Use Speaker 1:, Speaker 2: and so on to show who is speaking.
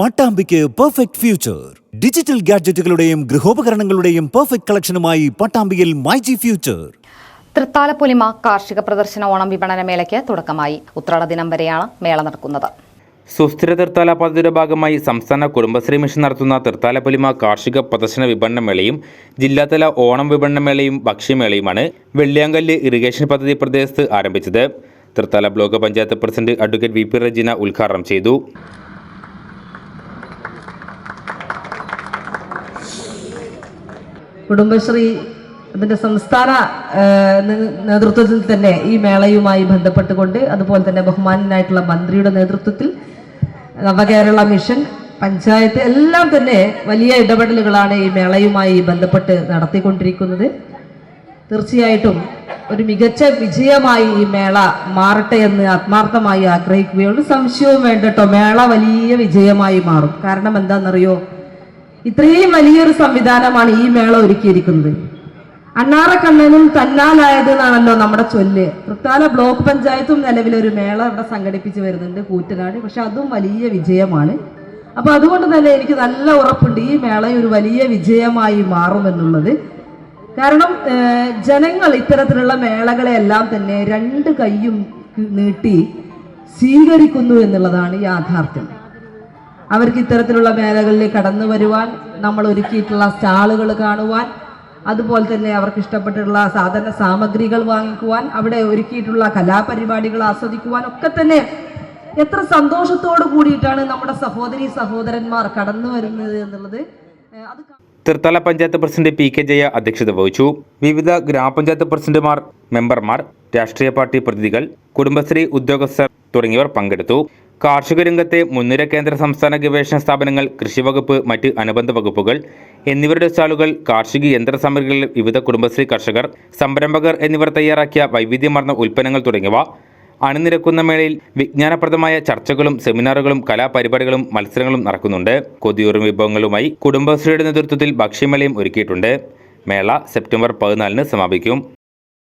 Speaker 1: പട്ടാമ്പിക്ക് perfect future digital ഗാഡ്ജറ്റുകളുടെയും ഗൃഹോപകരണങ്ങളുടെയും perfect കളക്ഷനുമായി പട്ടാമ്പിയിൽ മൈജി ഫ്യൂച്ചർ
Speaker 2: തൃത്താലപ്പൊലിമ കാർഷിക പ്രദർശന ഓണം വിപണന മേളയ്ക്ക് തുടക്കമായി. ഉത്രാട ദിനം വരെയാണ് മേള നടക്കുന്നത്.
Speaker 3: സുസ്ഥിര തീർത്ഥാല പദ്ധതിയുടെ ഭാഗമായി സംസ്ഥാന കുടുംബശ്രീ മിഷൻ നടത്തുന്ന തീർത്ഥാല കാർഷിക പ്രദർശന വിപണന മേളയും ജില്ലാതല ഓണം വിപണന മേളയും ഭക്ഷ്യമേളയുമാണ് വെള്ളിയാങ്കല്ല് ഇറിഗേഷൻ പദ്ധതി പ്രദേശത്ത് ആരംഭിച്ചത്. Thrithala block panchayat president advocate V P Rejina ഉദ്ഘാടനം ചെയ്തു.
Speaker 4: കുടുംബശ്രീ അതിന്റെ സംസ്ഥാന നേതൃത്വത്തിൽ തന്നെ ഈ മേളയുമായി ബന്ധപ്പെട്ടുകൊണ്ട് അതുപോലെ തന്നെ ബഹുമാനനായിട്ടുള്ള മന്ത്രിയുടെ നേതൃത്വത്തിൽ നവകേരള മിഷൻ പഞ്ചായത്ത് എല്ലാം തന്നെ വലിയ ഇടപെടലുകളാണ് ഈ മേളയുമായി ബന്ധപ്പെട്ട് നടത്തിക്കൊണ്ടിരിക്കുന്നത്. തീർച്ചയായിട്ടും ഒരു മികച്ച വിജയമായി ഈ മേള മാറട്ടെ എന്ന് ആത്മാർത്ഥമായി ആഗ്രഹിക്കുകയുള്ളൂ സംശയവും വേണ്ടട്ടോ മേള വലിയ വിജയമായി മാറും. കാരണം എന്താണെന്നറിയോ? ഇത്രയും വലിയൊരു സംവിധാനമാണ് ഈ മേള ഒരുക്കിയിരിക്കുന്നത്. അണ്ണാറക്കണ്ണനും തന്നാലായത് എന്നാണല്ലോ നമ്മുടെ ചൊല്ല്. തൃത്താല ബ്ലോക്ക് പഞ്ചായത്തും നിലവിലൊരു മേള ഇവിടെ സംഘടിപ്പിച്ച് വരുന്നുണ്ട് കൂറ്റനാട്. പക്ഷെ അതും വലിയ വിജയമാണ്. അപ്പൊ അതുകൊണ്ട് തന്നെ എനിക്ക് നല്ല ഉറപ്പുണ്ട് ഈ മേള ഒരു വലിയ വിജയമായി മാറുമെന്നുള്ളത്. കാരണം ജനങ്ങൾ ഇത്തരത്തിലുള്ള മേളകളെല്ലാം തന്നെ രണ്ട് കൈയും നീട്ടി സ്വീകരിക്കുന്നു എന്നുള്ളതാണ് യാഥാർത്ഥ്യം. അവർക്ക് ഇത്തരത്തിലുള്ള മേഖലകളിലേക്ക് കടന്നു വരുവാൻ നമ്മൾ ഒരുക്കിയിട്ടുള്ള സ്റ്റാളുകൾ കാണുവാൻ അതുപോലെ തന്നെ അവർക്ക് ഇഷ്ടപ്പെട്ടിട്ടുള്ള സാധന സാമഗ്രികൾ വാങ്ങിക്കുവാൻ അവിടെ ഒരുക്കിയിട്ടുള്ള കലാപരിപാടികൾ ആസ്വദിക്കുവാൻ ഒക്കെ തന്നെ എത്ര സന്തോഷത്തോടു കൂടിയിട്ടാണ് നമ്മുടെ സഹോദരി സഹോദരന്മാർ കടന്നു വരുന്നത് എന്നുള്ളത്.
Speaker 3: Thrithala panchayat president P K Jaya അധ്യക്ഷത വഹിച്ചു. വിവിധ ഗ്രാമപഞ്ചായത്ത് പ്രസിഡന്റുമാർ മെമ്പർമാർ രാഷ്ട്രീയ പാർട്ടി പ്രതിനിധികൾ കുടുംബശ്രീ ഉദ്യോഗസ്ഥർ തുടങ്ങിയവർ പങ്കെടുത്തു. കാർഷിക രംഗത്തെ മുൻനിര കേന്ദ്ര സംസ്ഥാന ഗവേഷണ സ്ഥാപനങ്ങൾ കൃഷിവകുപ്പ് മറ്റ് അനുബന്ധ വകുപ്പുകൾ എന്നിവരുടെ സ്റ്റാളുകൾ കാർഷിക യന്ത്ര സാമഗ്രികൾ വിവിധ കുടുംബശ്രീ കർഷകർ സംരംഭകർ എന്നിവർ തയ്യാറാക്കിയ വൈവിധ്യമാർന്ന ഉൽപ്പന്നങ്ങൾ തുടങ്ങിയവ അണിനിരക്കുന്ന മേളയിൽ വിജ്ഞാനപ്രദമായ ചർച്ചകളും സെമിനാറുകളും കലാപരിപാടികളും മത്സരങ്ങളും നടക്കുന്നുണ്ട്. കൊതിയൂറും വിഭവങ്ങളുമായി കുടുംബശ്രീയുടെ നേതൃത്വത്തിൽ ഭക്ഷ്യമേളയും ഒരുക്കിയിട്ടുണ്ട്. മേള സെപ്റ്റംബർ പതിനാലിന് സമാപിക്കും.